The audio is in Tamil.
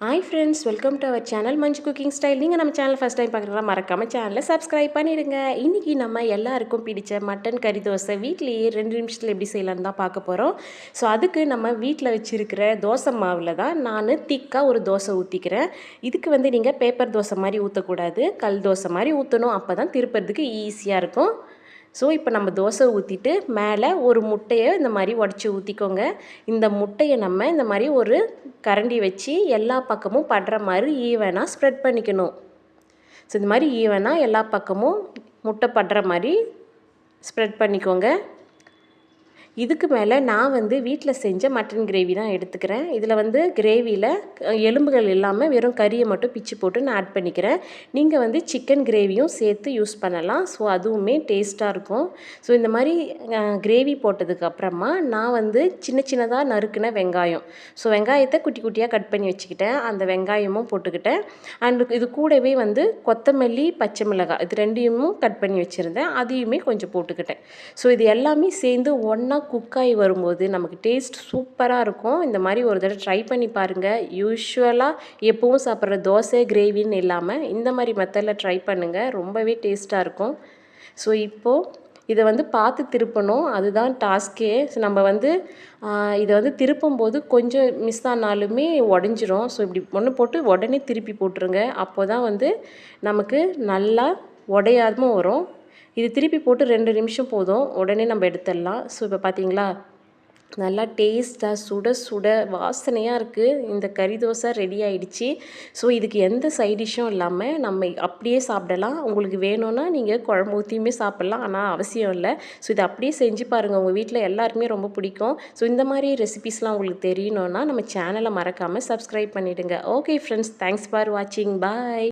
Hi friends welcome to our channel Manju cooking style நீங்கள் நம்ம சேனல் ஃபஸ்ட் டைம் பார்க்குறதா மறக்காமல் சேனலை சப்ஸ்கிரைப் பண்ணிடுங்க. இன்றைக்கி நம்ம எல்லாருக்கும் பிடிச்ச மட்டன் கறி தோசை வீட்லேயே ரெண்டு நிமிஷத்தில் எப்படி செய்யலான்னு தான் பார்க்க போகிறோம் ஸோ அதுக்கு நம்ம வீட்டில் வச்சுருக்கிற தோசை மாவில் தான் நான் திக்காக ஒரு தோசை ஊற்றிக்கிறேன் இதுக்கு வந்து நீங்கள் பேப்பர் தோசை மாதிரி ஊற்றக்கூடாது கல் தோசை மாதிரி ஊற்றணும் அப்போ தான் திருப்புறதுக்கு ஈஸியாக இருக்கும். ஸோ இப்போ நம்ம தோசை ஊற்றிட்டு மேலே ஒரு முட்டையை இந்த மாதிரி உடச்சி ஊற்றிக்கோங்க இந்த முட்டையை நம்ம இந்த மாதிரி ஒரு கரண்டி வச்சு எல்லா பக்கமும் படுற மாதிரி ஈவனாக ஸ்ப்ரெட் பண்ணிக்கணும். ஸோ இந்த மாதிரி ஈவனாக எல்லா பக்கமும் முட்டை படுற மாதிரி ஸ்ப்ரெட் பண்ணிக்கோங்க. இதுக்கு மேலே நான் வந்து வீட்டில் செஞ்ச மட்டன் கிரேவி தான் எடுத்துக்கிறேன். இதில் வந்து கிரேவியில் எலும்புகள் இல்லாமல் வெறும் கறியை மட்டும் பிச்சு போட்டு நான் ஆட் பண்ணிக்கிறேன். நீங்கள் வந்து சிக்கன் கிரேவியும் சேர்த்து யூஸ் பண்ணலாம். ஸோ அதுவுமே டேஸ்ட்டாக இருக்கும். ஸோ இந்த மாதிரி கிரேவி போட்டதுக்கு அப்புறமா நான் வந்து சின்ன சின்னதாக நறுக்கின வெங்காயம். ஸோ வெங்காயத்தை குட்டி குட்டியாக கட் பண்ணி வச்சுக்கிட்டேன். அந்த வெங்காயமும் போட்டுக்கிட்டேன். அண்ட் இது கூடவே வந்து கொத்தமல்லி பச்சை மிளகாய் இது ரெண்டையும் கட் பண்ணி வச்சுருந்தேன். அதையுமே கொஞ்சம் போட்டுக்கிட்டேன். ஸோ இது எல்லாமே சேர்ந்து ஒன்றா குக்காகி வரும்போது நமக்கு டேஸ்ட் சூப்பராக இருக்கும். இந்த மாதிரி ஒரு தடவை ட்ரை பண்ணி பாருங்கள் யூஸ்வலாக எப்பவும் சாப்பிட்ற தோசை கிரேவின்னு இல்லாமல் இந்த மாதிரி மெத்தடில் ட்ரை பண்ணுங்கள் ரொம்பவே டேஸ்ட்டாக இருக்கும். ஸோ இப்போது இதை வந்து பார்த்து திருப்பணும். அதுதான் டாஸ்க்கே. நம்ம வந்து இதை வந்து திருப்பும் போது கொஞ்சம் மிஸ் ஆனாலுமே உடஞ்சிரும். ஸோ இப்படி ஒன்று போட்டு உடனே திருப்பி போட்டுருங்க. அப்போ தான் வந்து நமக்கு நல்லா உடையாதமும் வரும். இது திருப்பி போட்டு ரெண்டு நிமிஷம் போதும். உடனே நம்ம எடுத்துடலாம். ஸோ இப்போ பார்த்தீங்களா நல்லா டேஸ்ட்டாக சுட சுட வாசனையாக இருக்குது இந்த கறி தோசை ரெடி ஆகிடுச்சி ஸோ இதுக்கு எந்த சைடிஷ்ஷும் இல்லாமல் நம்ம அப்படியே சாப்பிடலாம். உங்களுக்கு வேணும்னா நீங்கள் குழம்பு ஊற்றியுமே சாப்பிட்லாம். ஆனால் அவசியம் இல்லை. ஸோ இதை அப்படியே செஞ்சு பாருங்கள் உங்கள் வீட்டில் எல்லாருக்குமே ரொம்ப பிடிக்கும். ஸோ இந்த மாதிரி ரெசிபிஸ்லாம் உங்களுக்கு தெரியணுன்னா நம்ம சேனலை மறக்காமல் சப்ஸ்கிரைப் பண்ணிவிடுங்க ஓகே ஃப்ரெண்ட்ஸ் தேங்க்ஸ் ஃபார் வாட்சிங் பாய்